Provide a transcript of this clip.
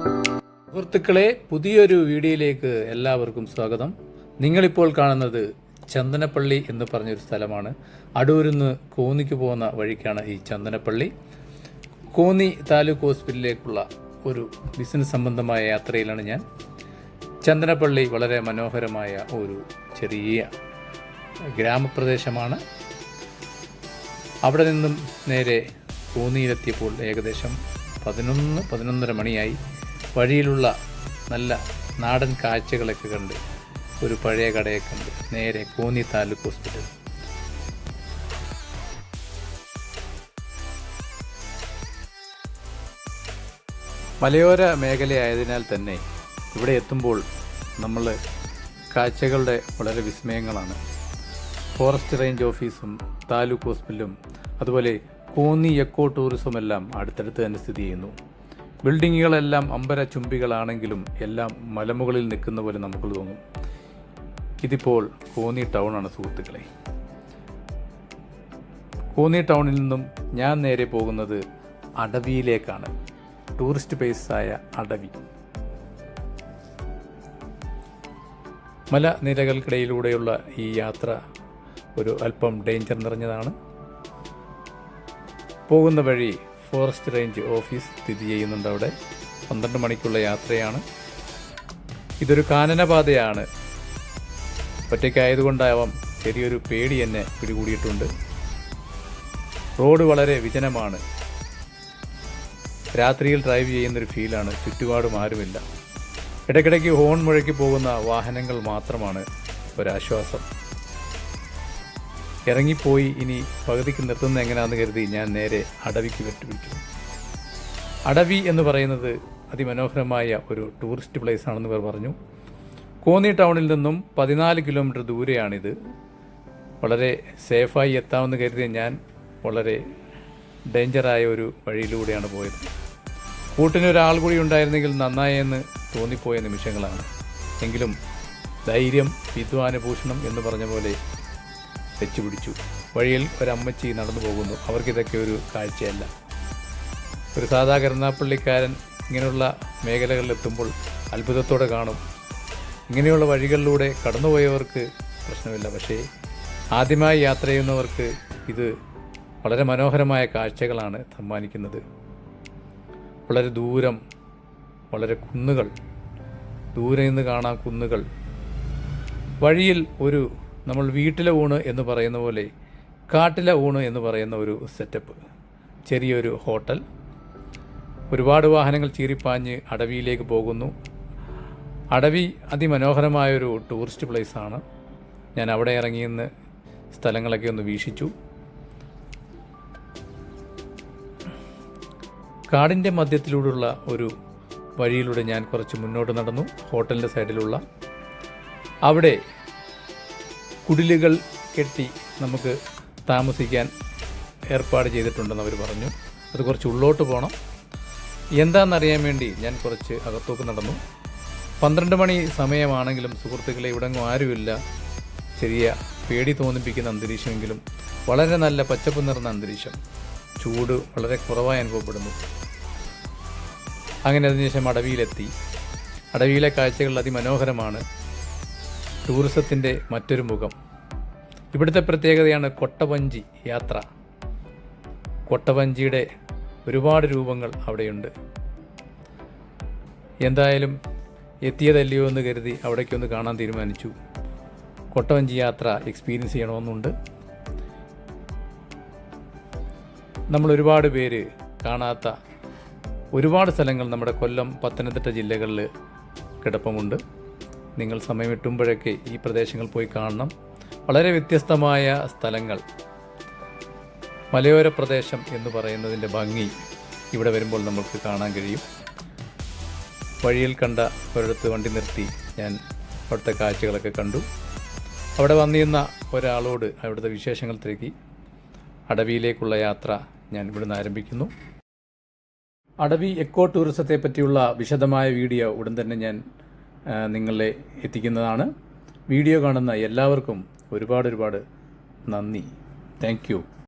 സുഹൃത്തുക്കളെ പുതിയൊരു വീഡിയോയിലേക്ക് എല്ലാവർക്കും സ്വാഗതം. നിങ്ങളിപ്പോൾ കാണുന്നത് ചന്ദനപ്പള്ളി എന്ന് പറഞ്ഞൊരു സ്ഥലമാണ്. അടൂരിൽ നിന്ന് കോന്നിക്ക് പോകുന്ന വഴിക്കാണ് ഈ ചന്ദനപ്പള്ളി. കോന്നി താലൂക്ക് ഹോസ്പിറ്റലിലേക്കുള്ള ഒരു ബിസിനസ് സംബന്ധമായ യാത്രയിലാണ് ഞാൻ. ചന്ദനപ്പള്ളി വളരെ മനോഹരമായ ഒരു ചെറിയ ഗ്രാമപ്രദേശമാണ്. അവിടെ നിന്നും നേരെ കോന്നിയിലെത്തിയപ്പോൾ ഏകദേശം പതിനൊന്ന് പതിനൊന്നര മണിയായി. വഴിയിലുള്ള നല്ല നാടൻ കാഴ്ചകളൊക്കെ കണ്ട് ഒരു പഴയ കടയെ കണ്ട് നേരെ കോന്നി താലൂക്ക് ഹോസ്പിറ്റൽ. മലയോര മേഖലയായതിനാൽ തന്നെ ഇവിടെ എത്തുമ്പോൾ നമ്മൾ കാഴ്ചകളുടെ വളരെ വിസ്മയങ്ങളാണ്. ഫോറസ്റ്റ് റേഞ്ച് ഓഫീസും താലൂക്ക് ഹോസ്പിറ്റലും അതുപോലെ കോന്നി എക്കോ ടൂറിസം എല്ലാം അടുത്തടുത്ത് തന്നെ സ്ഥിതി ചെയ്യുന്നു. ബിൽഡിങ്ങുകളെല്ലാം അമ്പര ചുംബികളാണെങ്കിലും എല്ലാം മലമുകളിൽ നിൽക്കുന്ന പോലെ നമുക്ക് തോന്നും. ഇതിപ്പോൾ കോന്നി ആണ് സുഹൃത്തുക്കളെ. കോന്നി ടൗണിൽ നിന്നും ഞാൻ നേരെ പോകുന്നത് അടവിയിലേക്കാണ്. ടൂറിസ്റ്റ് പ്ലേസായ അടവി. മലനിരകൾക്കിടയിലൂടെയുള്ള ഈ യാത്ര ഒരു അല്പം ഡേഞ്ചർ നിറഞ്ഞതാണ്. പോകുന്ന വഴി ഫോറസ്റ്റ് റേഞ്ച് ഓഫീസ് സ്ഥിതി ചെയ്യുന്നുണ്ട് അവിടെ. പന്ത്രണ്ട് മണിക്കുള്ള യാത്രയാണ്. ഇതൊരു കാനനപാതയാണ്. ഒറ്റയ്ക്കായതുകൊണ്ടാവാം ചെറിയൊരു പേടി എന്നെ പിടികൂടിയിട്ടുണ്ട്. റോഡ് വളരെ വിജനമാണ്. രാത്രിയിൽ ഡ്രൈവ് ചെയ്യുന്നൊരു ഫീലാണ്. ചുറ്റുപാടും ആരുമില്ല. ഇടയ്ക്കിടയ്ക്ക് ഹോൺ മുഴക്കി പോകുന്ന വാഹനങ്ങൾ മാത്രമാണ് ഒരാശ്വാസം. ഇറങ്ങിപ്പോയി ഇനി പകുതിക്ക് നിർത്തുന്ന എങ്ങനെയാണെന്ന് കരുതി ഞാൻ നേരെ അടവിക്ക് വിട്ടുപിടിച്ചു അടവി എന്ന് പറയുന്നത് അതിമനോഹരമായ ഒരു ടൂറിസ്റ്റ് പ്ലേസ് ആണെന്ന് ഇവർ പറഞ്ഞു. കോന്നി ടൗണിൽ നിന്നും പതിനാല് കിലോമീറ്റർ ദൂരെയാണിത്. വളരെ സേഫായി എത്താമെന്ന് കരുതി ഞാൻ വളരെ ഡേഞ്ചറായ ഒരു വഴിയിലൂടെയാണ് പോയത്. കൂട്ടിന് ഒരാൾ കൂടി ഉണ്ടായിരുന്നെങ്കിൽ നന്നായെന്ന് തോന്നിപ്പോയ നിമിഷങ്ങളാണ്. എങ്കിലും ധൈര്യം വിദ്വാനുഭൂഷണം എന്ന് പറഞ്ഞ പോലെ വെച്ചുപിടിച്ചു. വഴിയിൽ ഒരമ്മച്ചി നടന്നു പോകുന്നു. അവർക്കിതൊക്കെ ഒരു കാഴ്ചയല്ല. ഒരു സാധാ കരുനാപ്പള്ളിക്കാരൻ ഇങ്ങനെയുള്ള മേഖലകളിലെത്തുമ്പോൾ അത്ഭുതത്തോടെ കാണും. ഇങ്ങനെയുള്ള വഴികളിലൂടെ കടന്നുപോയവർക്ക് പ്രശ്നമില്ല. പക്ഷേ ആദ്യമായി യാത്ര ചെയ്യുന്നവർക്ക് ഇത് വളരെ മനോഹരമായ കാഴ്ചകളാണ് സമ്മാനിക്കുന്നത്. വളരെ ദൂരം വളരെ കുന്നുകൾ. ദൂരെ നിന്ന് കാണാം കുന്നുകൾ. വഴിയിൽ ഒരു നമ്മൾ വീട്ടിലെ ഊണ് എന്ന് പറയുന്ന പോലെ കാട്ടിലെ ഊണ് എന്ന് പറയുന്ന ഒരു സെറ്റപ്പ് ചെറിയൊരു ഹോട്ടൽ. ഒരുപാട് വാഹനങ്ങൾ ചീറിപ്പാഞ്ഞ് അടവിയിലേക്ക് പോകുന്നു. അടവി അതിമനോഹരമായൊരു ടൂറിസ്റ്റ് പ്ലേസാണ് ഞാൻ അവിടെ ഇറങ്ങിയെന്ന് സ്ഥലങ്ങളൊക്കെ ഒന്ന് വീക്ഷിച്ചു. കാടിന്റെ മധ്യത്തിലൂടെയുള്ള ഒരു വഴിയിലൂടെ ഞാൻ കുറച്ച് മുന്നോട്ട് നടന്നു. ഹോട്ടലിന്റെ സൈഡിലുള്ള അവിടെ കുടിലുകൾ കെട്ടി നമുക്ക് താമസിക്കാൻ ഏർപ്പാട് ചെയ്തിട്ടുണ്ടെന്ന് അവർ പറഞ്ഞു. അത് കുറച്ച് ഉള്ളോട്ട് പോകണം എന്താണെന്നറിയാൻ വേണ്ടി ഞാൻ കുറച്ച് അകത്തോക്ക് നടന്നു. പന്ത്രണ്ട് മണി സമയമാണെങ്കിലും സുഹൃത്തുക്കളെ ഇവിടെങ്ങും ആരുമില്ല. ചെറിയ പേടി തോന്നിപ്പിക്കുന്ന അന്തരീക്ഷമെങ്കിലും വളരെ നല്ല പച്ചപ്പ് നിറഞ്ഞ അന്തരീക്ഷം. ചൂട് വളരെ കുറവായി അനുഭവപ്പെടുന്നു. അങ്ങനെ അതിനുശേഷം അടവിയിലെത്തി. അടവിയിലെ കാഴ്ചകൾ അതിമനോഹരമാണ്. ടൂറിസത്തിന്റെ മറ്റൊരു മുഖം. ഇവിടുത്തെ പ്രത്യേകതയാണ് കൊട്ടവഞ്ചി യാത്ര. കൊട്ടവഞ്ചിയുടെ ഒരുപാട് രൂപങ്ങൾ അവിടെയുണ്ട്. എന്തായാലും എത്തിയതല്ലയോ എന്ന് കരുതി അവിടേക്കൊന്ന് കാണാൻ തീരുമാനിച്ചു. കൊട്ടവഞ്ചി യാത്ര എക്സ്പീരിയൻസ് ചെയ്യണമെന്നുണ്ട്. നമ്മൾ ഒരുപാട് പേര് കാണാത്ത ഒരുപാട് സ്ഥലങ്ങൾ നമ്മുടെ കൊല്ലം പത്തനംതിട്ട ജില്ലകളിൽ കിടപ്പമുണ്ട്. നിങ്ങൾ സമയം കിട്ടുമ്പോഴൊക്കെ ഈ പ്രദേശങ്ങൾ പോയി കാണണം. വളരെ വ്യത്യസ്തമായ സ്ഥലങ്ങൾ. മലയോര പ്രദേശം എന്ന് പറയുന്നതിന്റെ ഭംഗി ഇവിടെ വരുമ്പോൾ നമുക്ക് കാണാൻ കഴിയും. വഴിയിൽ കണ്ട ഒരിടത്ത് വണ്ടി നിർത്തി ഞാൻ അവിടുത്തെ കാഴ്ചകളൊക്കെ കണ്ടു. അവിടെ വന്നിരുന്ന ഒരാളോട് അവിടുത്തെ വിശേഷങ്ങൾ തിരക്കി അടവിയിലേക്കുള്ള യാത്ര ഞാൻ ഇവിടുന്ന് ആരംഭിക്കുന്നു. അടവി എക്കോ ടൂറിസത്തെ പറ്റിയുള്ള വിശദമായ വീഡിയോ ഉടൻ തന്നെ ഞാൻ നിങ്ങളെ എത്തിക്കുന്നതാണ്. വീഡിയോ കാണുന്ന എല്ലാവർക്കും ഒരുപാട് ഒരുപാട് നന്ദി. താങ്ക്